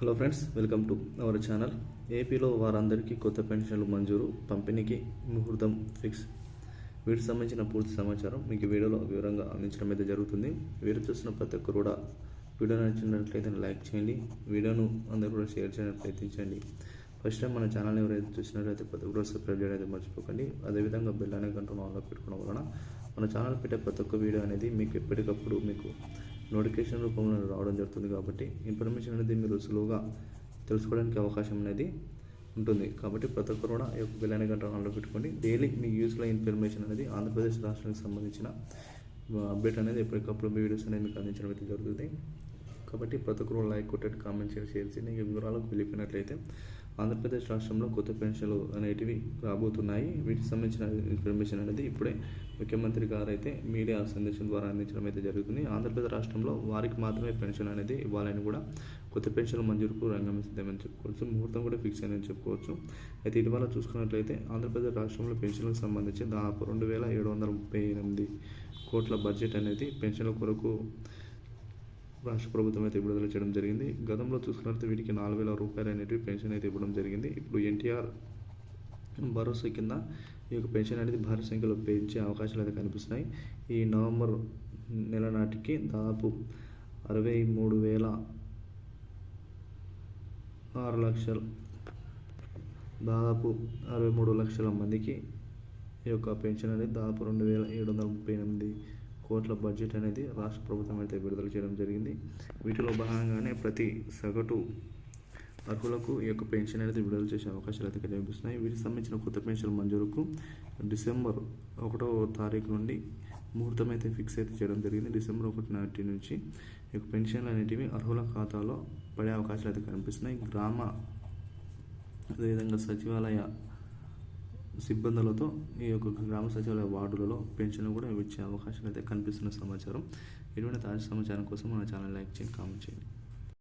Hello friends welcome to our channel ఏపీలో వారందరికీ కొత్త పెన్షన్లు మంజూరు పంపిణీకి ముహూర్తం ఫిక్స్ వీటికి సంబంధించిన పూర్తి సమాచారం మీకు వీడియోలో వివరంగా అందించడం అయితే జరుగుతుంది. వీడియో చూసిన ప్రతి ఒక్కరు కూడా వీడియో నచ్చినట్లయితే లైక్ చేయండి. వీడియోను అందరూ కూడా షేర్ చేయడానికి ప్రయత్నించండి. ఫస్ట్ టైం మన ఛానల్ని ఎవరైతే చూసినట్లయితే ప్రతి ఒక్కరు సబ్స్క్రైబ్ చేయడం అయితే మర్చిపోకండి. అదేవిధంగా బెల్ అనే గంటను ఆన్లో పెట్టుకోవడం వలన మన ఛానల్ పెట్టే ప్రతి ఒక్క వీడియో అనేది మీకు ఎప్పటికప్పుడు మీకు నోటిఫికేషన్ రూపంలో రావడం జరుగుతుంది కాబట్టి ఇన్ఫర్మేషన్ అనేది మీరు సులువుగా తెలుసుకోవడానికి అవకాశం అనేది ఉంటుంది. కాబట్టి ప్రతి ఒక్కరు కూడా ఈ యొక్క బెల్ గంట ఆన్లో పెట్టుకోండి. డైలీ మీ యూస్ఫుల్ ఇన్ఫర్మేషన్ అనేది ఆంధ్రప్రదేశ్ రాష్ట్రానికి సంబంధించిన అప్డేట్ అనేది ఎప్పటికప్పుడు మీ వీడియోస్ అనేది మీకు అందించడం అయితే జరుగుతుంది. కాబట్టి ప్రతి ఒక్కరు లైక్ కొట్టండి కామెంట్ చేసి షేర్ చేయండి. ఈ వివరాలకు వెళ్ళిపోయినట్లయితే ఆంధ్రప్రదేశ్ రాష్ట్రంలో కొత్త పెన్షన్లు అనేటివి రాబోతున్నాయి. వీటికి సంబంధించిన ఇన్ఫర్మేషన్ అనేది ఇప్పుడే ముఖ్యమంత్రి గారు అయితే మీడియా సందేశం ద్వారా అందించడం అయితే జరుగుతుంది. ఆంధ్రప్రదేశ్ రాష్ట్రంలో వారికి మాత్రమే పెన్షన్ అనేది ఇవ్వాలని కూడా కొత్త పెన్షన్ మంజూరుకు రంగం సిద్ధమని చెప్పుకోవచ్చు. ముహూర్తం కూడా ఫిక్స్ అయిందని చెప్పుకోవచ్చు. అయితే ఇటీవల చూసుకున్నట్లయితే ఆంధ్రప్రదేశ్ రాష్ట్రంలో పెన్షన్లకు సంబంధించి దాదాపు రెండు వేల ఏడు వందల ముప్పై ఎనిమిది కోట్ల బడ్జెట్ అనేది పెన్షన్ల కొరకు రాష్ట్ర ప్రభుత్వం అయితే విడుదల చేయడం జరిగింది. గతంలో చూసుకున్నట్లయితే వీటికి నాలుగు వేల రూపాయలు అనేటివి పెన్షన్ అయితే ఇవ్వడం జరిగింది. ఇప్పుడు ఎన్టీఆర్ భరోసా కింద ఈ యొక్క పెన్షన్ అనేది భారీ సంఖ్యలో పెంచే అవకాశాలు అయితే కనిపిస్తున్నాయి. ఈ నవంబర్ నెల నాటికి దాదాపు అరవై మూడు వేల ఆరు లక్షలు దాదాపు అరవై మూడు లక్షల మందికి ఈ యొక్క పెన్షన్ అనేది దాదాపు రెండు వేల ఏడు వందల ముప్పై ఎనిమిది కోట్ల బడ్జెట్ అనేది రాష్ట్ర ప్రభుత్వం అయితే విడుదల చేయడం జరిగింది. వీటిలో భాగంగానే ప్రతి సగటు అర్హులకు ఈ యొక్క పెన్షన్ అనేది విడుదల చేసే అవకాశాలు అయితే కనిపిస్తున్నాయి. వీటికి సంబంధించిన కొత్త పెన్షన్ మంజూరుకు డిసెంబర్ ఒకటో తారీఖు నుండి ముహూర్తం అయితే ఫిక్స్ అయితే చేయడం జరిగింది. డిసెంబర్ ఒకటి నాటి నుంచి ఈ యొక్క పెన్షన్లు అనేటివి అర్హుల ఖాతాలో పడే అవకాశాలు అయితే కనిపిస్తున్నాయి. గ్రామ అదేవిధంగా సచివాలయ సిబ్బందులతో ఈ యొక్క గ్రామ సచివాలయ వార్డులలో పెన్షన్ కూడా ఇచ్చే అవకాశాలు అయితే కనిపిస్తున్న సమాచారం. ఇటువంటి తాజా సమాచారం కోసం మన ఛానల్ లైక్ చేయండి కామెంట్ చేయండి.